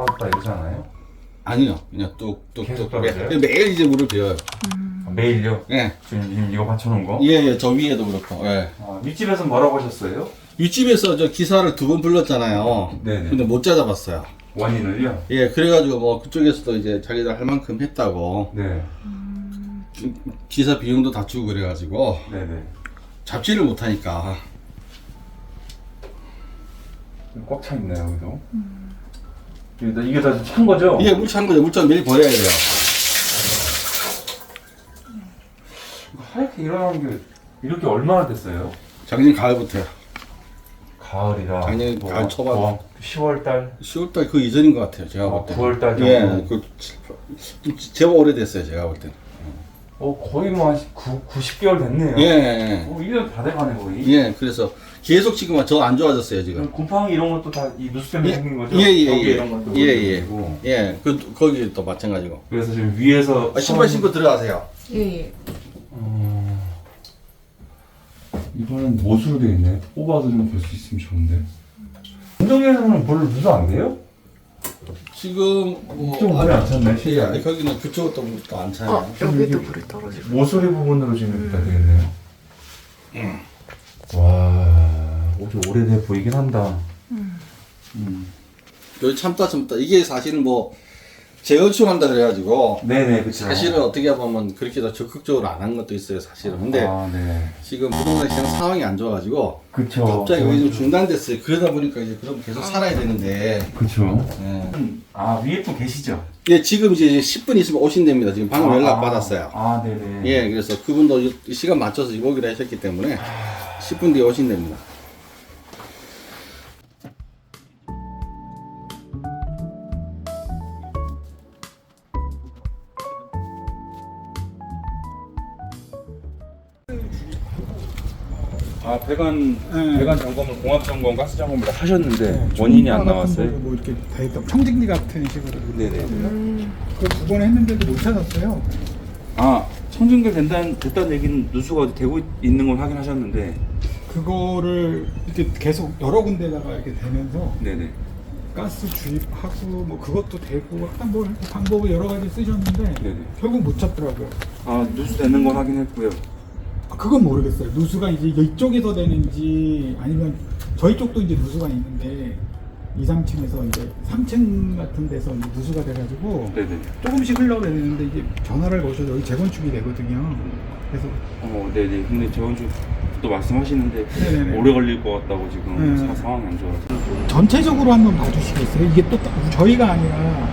떨어졌다 이러지 않아요? 아니요. 그냥 뚝뚝뚝. 계속 떨어져요? 매- 매일 이제 물을 비워요. 아, 매일요? 예. 지금, 이거 받쳐놓은 거? 예, 예. 저 위에도 그렇고. 예. 아, 윗집에서 뭐라고 하셨어요? 윗집에서 저 기사를 두 번 불렀잖아요. 네네. 근데 못 찾아봤어요. 원인을요? 예, 그래가지고 뭐 그쪽에서도 이제 자기들 할 만큼 했다고 네. 기사 비용도 다 주고 그래가지고 네네. 잡지를 못 하니까 꽉 차 있네요, 여기도. 이게 다, 찬 거죠? 이게 물 찬 거죠. 물찬 매일 버려야 돼요. 하얗게 일어나는 게 이렇게 얼마나 됐어요? 작년 가을부터요. 가을이라. 작년 가을 초반. 10월 달, 10월 달 그 이전인 것 같아요. 제가 볼 어, 때. 9월 달 정도. 예, 그좀 제법 오래됐어요. 제가 볼 때는. 어, 거의 뭐한 9, 90개월 됐네요. 예, 예, 어, 1년 다 돼가네, 거의. 예. 그래서 계속 지금 저 안 좋아졌어요 지금. 곰팡이 이런 것도 다 이 누수 때문에 예, 생긴 거죠? 예, 예, 예. 이런 것도 예, 예. 그렇고. 예, 그 거기 또 마찬가지고. 그래서 지금 위에서 아, 신발 신고 들어가세요. 예, 예. 어... 이거는 못으로 되어 있네. 뽑아서 좀 볼 수 있으면 좋은데. 운동에서는 별로 누수 안 돼요? 지금 뭐좀 물이 안 찼네. 예, 아니, 거기는 그쪽도 또안 차요. 어, 여기도 물이 떨어지고. 모서리 부분으로 지금 일단 되겠네요. 와, 좀 오래돼 보이긴 한다. 여기 참다 참다 이게 사실은 뭐 재건축한다 그래가지고 네네, 그쵸. 사실은 어떻게 보면 그렇게 더 적극적으로 안 한 것도 있어요 사실은 근데 아, 네. 지금 부동산 시장 상황이 안 좋아가지고 그쵸. 갑자기 여기 좀 중단됐어요 그러다 보니까 이제 그럼 계속 살아야 되는데 그쵸. 예. 아, 위에 분 계시죠? 예, 지금 이제 10분 있으면 오신답니다 지금 방금 아, 연락 아. 받았어요 아, 네네. 예 그래서 그분도 이- 시간 맞춰서 오기로 하셨기 때문에 10분 뒤에 오신답니다 배관, 네. 배관 점검을 공합 점검, 가스 점검을 다 하셨는데 원인이 안 나왔어요? 뭐 이렇게 다 했던 청진기 같은 식으로 네네. 그두 번 했는데도 못 찾았어요. 아, 청진결 된다는, 됐다는 얘기는 누수가 어디 되고 있는 걸 확인하셨는데, 그거를 이렇게 계속 여러 군데다가 이렇게 되면서 네네. 가스 주입하고 뭐 그것도 되고 약간 뭐 방법을 여러 가지 쓰셨는데 네네. 결국 못 찾더라고요. 아, 누수 되는 걸 확인했고요. 아, 그건 모르겠어요. 누수가 이제 이쪽에서 되는지 아니면 저희 쪽도 이제 누수가 있는데 2, 3층에서 이제 3층 같은 데서 이제 누수가 돼가지고 네네. 조금씩 흘러가야 되는데 이게 전화를 거셔서 여기 재건축이 되거든요. 그래서 어, 네네. 근데 저번 주또 말씀하시는데, 네네네. 오래 걸릴 것 같다고 지금 네. 사- 상황이 안 좋아서. 전체적으로 한번 봐주시겠어요? 이게 또 따- 저희가 아니라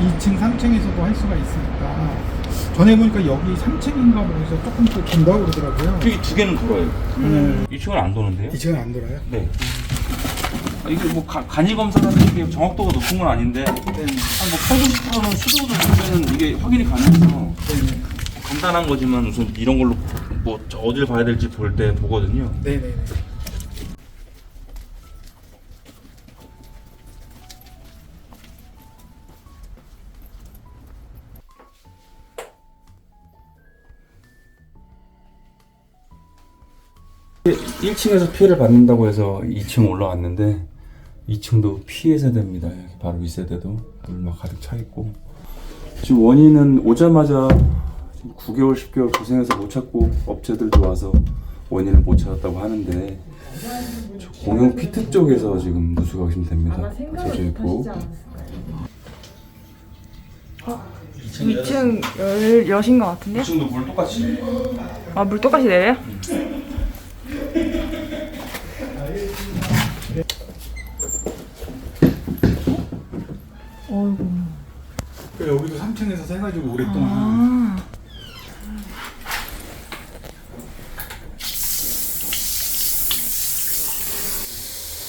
2층, 3층에서도 할 수가 있으니까 전에 보니까 여기 3층인가 뭐 해서 조금 더 긴다고 그러더라고요. 여기 두 개는 돌아요. 네. 2층은 안 도는데요? 2층은 안 돌아요? 네. 아, 이게 뭐 가, 간이 검사라는 게 정확도가 높은 건 아닌데 네. 한뭐 8, 90%는 수도도 보면은 이게 확인이 가능해서 네네. 간단한 거지만 우선 이런 걸로 뭐 어딜 봐야 될지 볼 때 보거든요. 네네네. 1층에서 피해를 받는다고 해서 2층 올라왔는데 2층도 피해 세대입니다. 여기 바로 윗세대도 물막 가득 차 있고 지금 원인은 오자마자 지금 9개월 10개월 고생해서 못 찾고 업체들도 와서 원인을 못 찾았다고 하는데 저 공용 피트 쪽에서 지금 누수가 의심됩니다. 젖어 있고 2층 열, 여신 것 같은데? 2층도 물 똑같이 아, 물 똑같이 내려요? 어이구. 그 여기도 3층에서 세가지고 오랫동안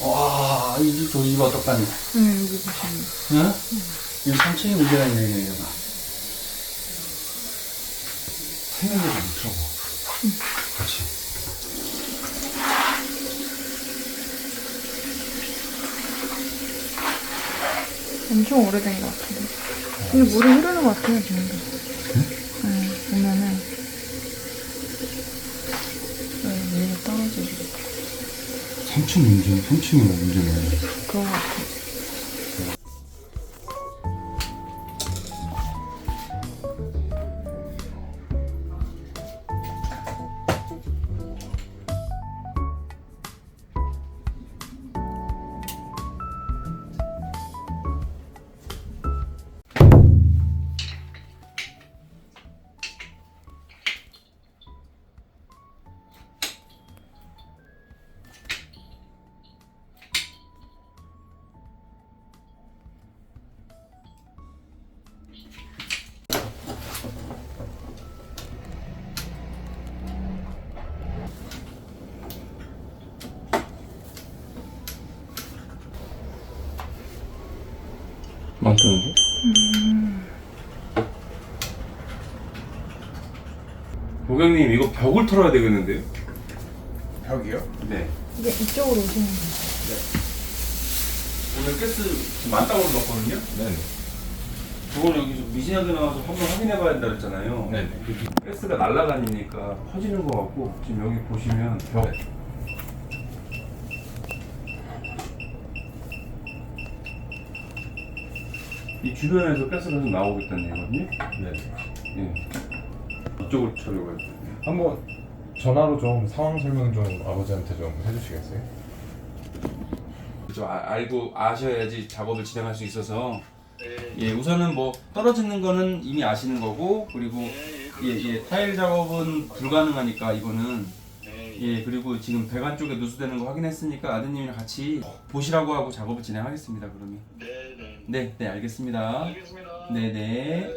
아, 와, 이 집도 이거 어떡하니? 네, 여기 보시면. 응? 이거 3층이 문제가 있네, 이거. 생각이 안 들어. 같이. 엄청 오래된 것 같은데. 근데 물이 흐르는 것 같아요, 지금도. 네, 보면은. 네, 위로 떨어지고. 3층 문제, 3층이 뭐 문제네. 그런 것 같아요. 많다는데? 고객님 이거 벽을 털어야 되겠는데요? 벽이요? 네. 이게 이쪽으로 오시면 돼요. 오늘 가스 지금 만땅으로 넣었거든요? 네네. 그걸 여기 좀 미진하게 나와서 한번 확인해 봐야 된다 그랬잖아요. 네네. 이게 가스가 날아다니니까 퍼지는 것 같고 지금 여기 보시면 벽 이 주변에서 가스가 좀 나오겠다는 얘기거든요. 네. 예. 이쪽으로 쳐려고 했어요. 한번 전화로 좀 상황 설명 좀 아버지한테 좀 해주시겠어요? 그죠 아, 알고 아셔야지 작업을 진행할 수 있어서 예 우선은 뭐 떨어지는 거는 이미 아시는 거고 그리고 예, 예 타일 작업은 불가능하니까 이거는 예 그리고 지금 배관 쪽에 누수되는 거 확인했으니까 아드님이랑 같이 보시라고 하고 작업을 진행하겠습니다 그러면 네 네 네 알겠습니다 네네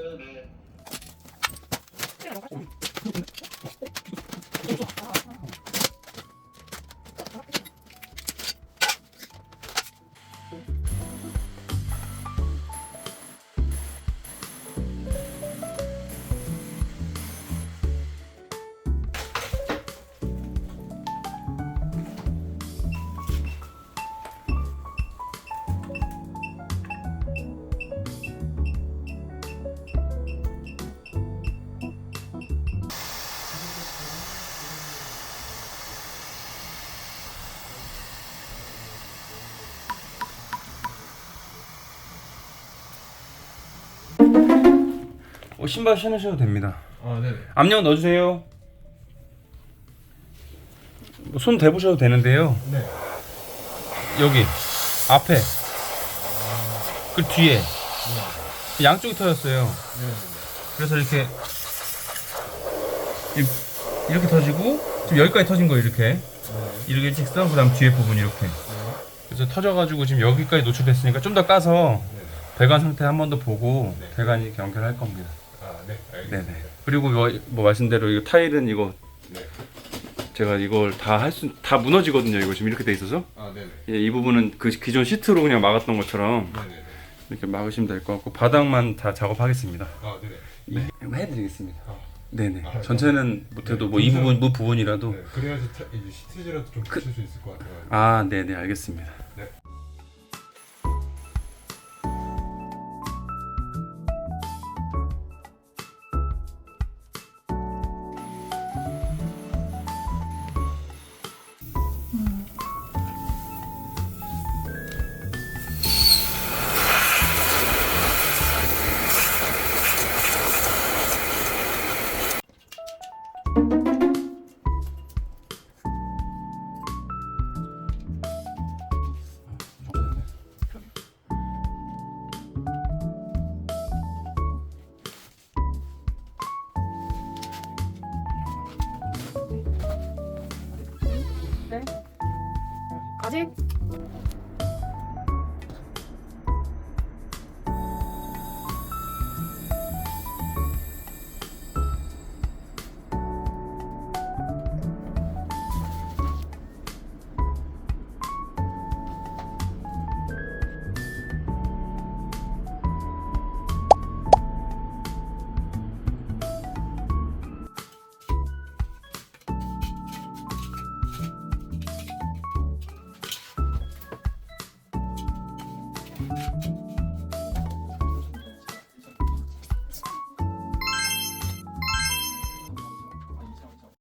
어, 신발 신으셔도 됩니다 아 네네. 압력 넣어주세요 뭐손 대보셔도 되는데요 네. 여기 앞에 그 뒤에 양쪽이 터졌어요. 그래서 이렇게 이- 이렇게 터지고 지금 여기까지 터진 거예요. 이렇게 이렇게 일직선 그다음 뒤에 부분 이렇게. 그래서 터져가지고 지금 여기까지 노출됐으니까 좀 더 까서 배관 상태 한 번 더 보고 배관 이렇게 연결할 겁니다. 아 네. 알겠습니다. 네네. 그리고 뭐, 뭐 말씀대로 이거 타일은 이거 네. 제가 이걸 다 할 수 다 무너지거든요. 이거 지금 이렇게 돼 있어서. 아 네네. 예, 이 부분은 그 기존 시트로 그냥 막았던 것처럼 네네네. 이렇게 막으시면 될 것 같고 바닥만 다 작업하겠습니다. 아 네네. 네, 이거 해드리겠습니다. 아, 네네. 아, 전체는 못해도 뭐 이 괜찮아요. 부분, 무 부분이라도. 네. 그래야지 타, 이제 시트지라도 좀 붙일 수 있을 것 같아요. 아, 네네, 알겠습니다. 네.